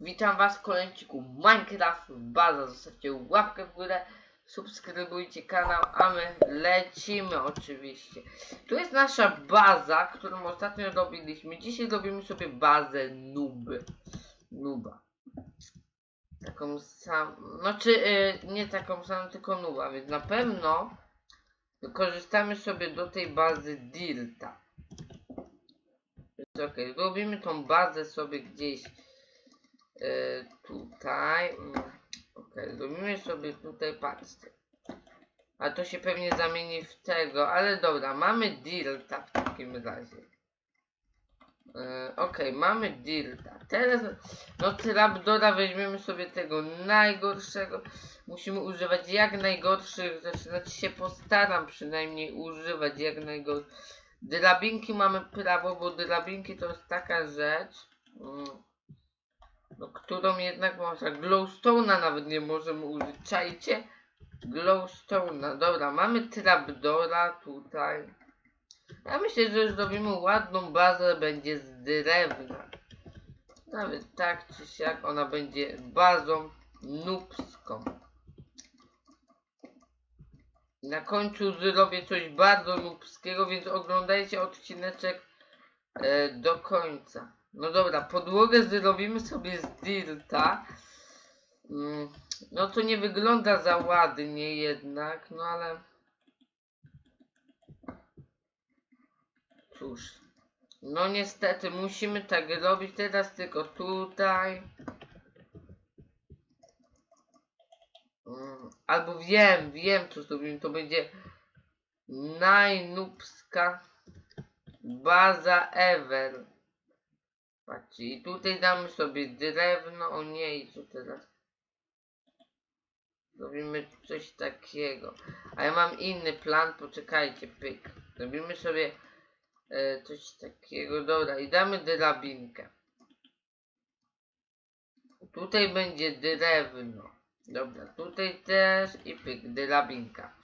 Witam was w kolejniku Minecraft Baza. Zostawcie łapkę w górę, subskrybujcie kanał, a my lecimy oczywiście. Tu jest nasza baza, którą ostatnio robiliśmy. Dzisiaj robimy sobie bazę nuby. Nuba. Taką samą, znaczy yy, nie taką samą, tylko nuba, więc na pewno wykorzystamy sobie do tej bazy Dirta. Więc okej, robimy tą bazę sobie gdzieś tutaj. mm, Okej, zrobimy sobie tutaj, patrzcie. A to się pewnie zamieni w tego, ale dobra, mamy Dirta w takim razie. E, Okej, mamy Dirta. Teraz, no Trapdora weźmiemy sobie tego najgorszego. Musimy używać jak najgorszych znaczy się postaram przynajmniej używać jak najgorszych. Drabinki mamy prawo, bo drabinki to jest taka rzecz, mm, no, którą jednak można. Glowstone'a nawet nie możemy użyć. Czajcie? Glowstone'a. Dobra, mamy trapdora tutaj. Ja myślę, że zrobimy ładną bazę, będzie z drewna. Nawet tak czy siak ona będzie bazą nubską. Na końcu zrobię coś bardzo nubskiego, więc oglądajcie odcineczek e, do końca. No dobra, podłogę zrobimy sobie z dirta. Mm, no to nie wygląda za ładnie jednak, no ale... Cóż. No niestety musimy tak robić teraz tylko tutaj. Mm, Albo wiem, wiem co zrobimy. To będzie najnubska baza ever. Patrzcie, i tutaj damy sobie drewno. O nie, i co teraz? Zrobimy coś takiego. A ja mam inny plan, poczekajcie, pyk. Zrobimy sobie e, coś takiego. Dobra, i damy drabinkę. Tutaj będzie drewno. Dobra, tutaj też i pyk, drabinka.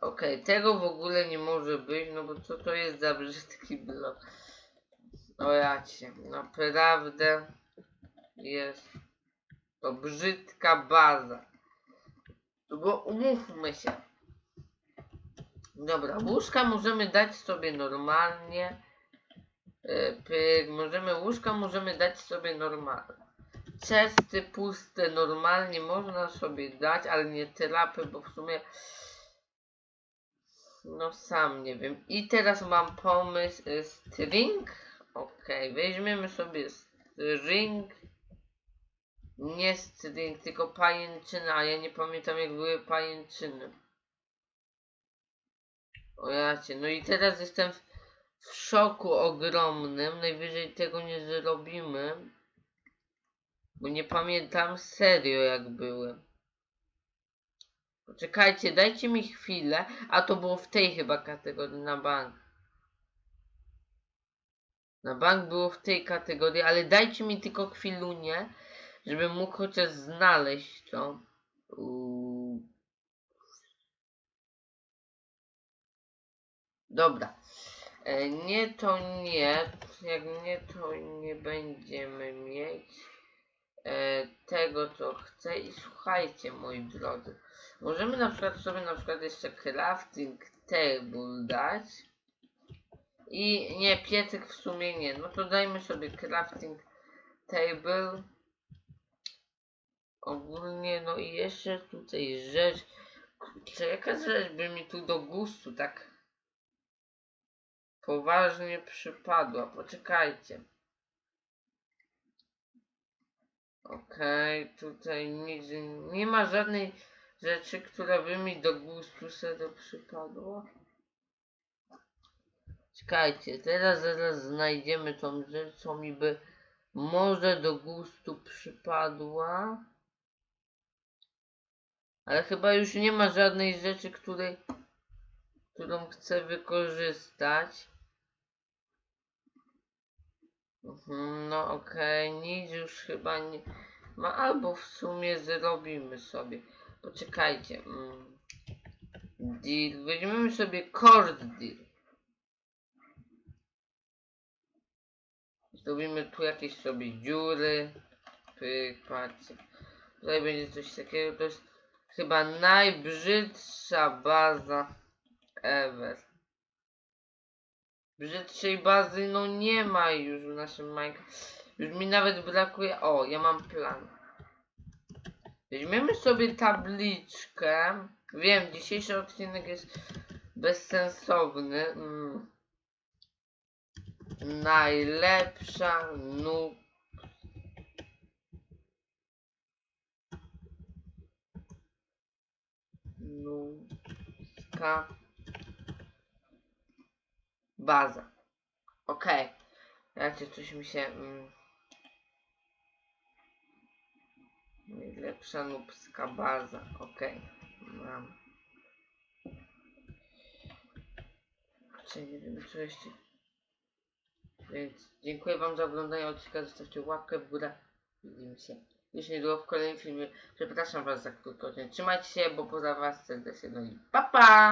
Okej, tego w ogóle nie może być, no bo co to jest za brzydki blok? O jacie, naprawdę jest to brzydka baza. Bo umówmy się. Dobra, łóżka możemy dać sobie normalnie. E, Pyk, możemy łóżka możemy dać sobie normalnie. Cesty puste normalnie można sobie dać, ale nie trapy, bo w sumie no sam nie wiem. I teraz mam pomysł y, string. Okej, weźmiemy sobie string. Nie string, tylko pajęczyna, ja nie pamiętam jak były pajęczyny. O jacie, no i teraz jestem w, w szoku ogromnym. Najwyżej tego nie zrobimy. Bo nie pamiętam serio jak były. Poczekajcie, dajcie mi chwilę. A to było w tej chyba kategorii na bank. Na bank było w tej kategorii, ale dajcie mi tylko chwilunię, żebym mógł chociaż znaleźć to. Dobra. E, nie to nie. Jak nie to nie będziemy mieć e, tego co chcę i słuchajcie moi drodzy. Możemy na przykład sobie na przykład jeszcze crafting table dać. I nie, piecyk w sumie nie. No to dajmy sobie crafting table. Ogólnie, no i jeszcze tutaj rzecz. Kurczę, jaka rzecz by mi tu do gustu tak poważnie przypadła? Poczekajcie. Okej, tutaj nic, nie ma żadnej rzeczy, która by mi do gustu serio przypadła. Czekajcie, teraz zaraz znajdziemy tą rzecz, co mi by może do gustu przypadła. Ale chyba już nie ma żadnej rzeczy, której, którą chcę wykorzystać. Mhm, no okej, nic już chyba nie ma, albo w sumie zrobimy sobie. Poczekajcie. Mm. Deal. Weźmiemy sobie cord deal. Zrobimy tu jakieś sobie dziury. Pyk, patrzcie. Tutaj będzie coś takiego, to jest chyba najbrzydsza baza ever. Brzydszej bazy no nie ma już w naszym Minecraft. Już mi nawet brakuje. O, ja mam plan. Weźmiemy sobie tabliczkę. Wiem, dzisiejszy odcinek jest bezsensowny. Mm. Najlepsza noob Nubska baza. Okej. Okay. coś mi się... Mm, najlepsza nubska baza. Okej. Mam. Kurczę, nie wiem co jeszcze. Więc dziękuję wam za oglądanie odcinka. Zostawcie łapkę w górę. Widzimy się już niedługo w kolejnym filmie. Przepraszam was za krótko. Trzymajcie się, bo poza was serdecznie. No i pa pa!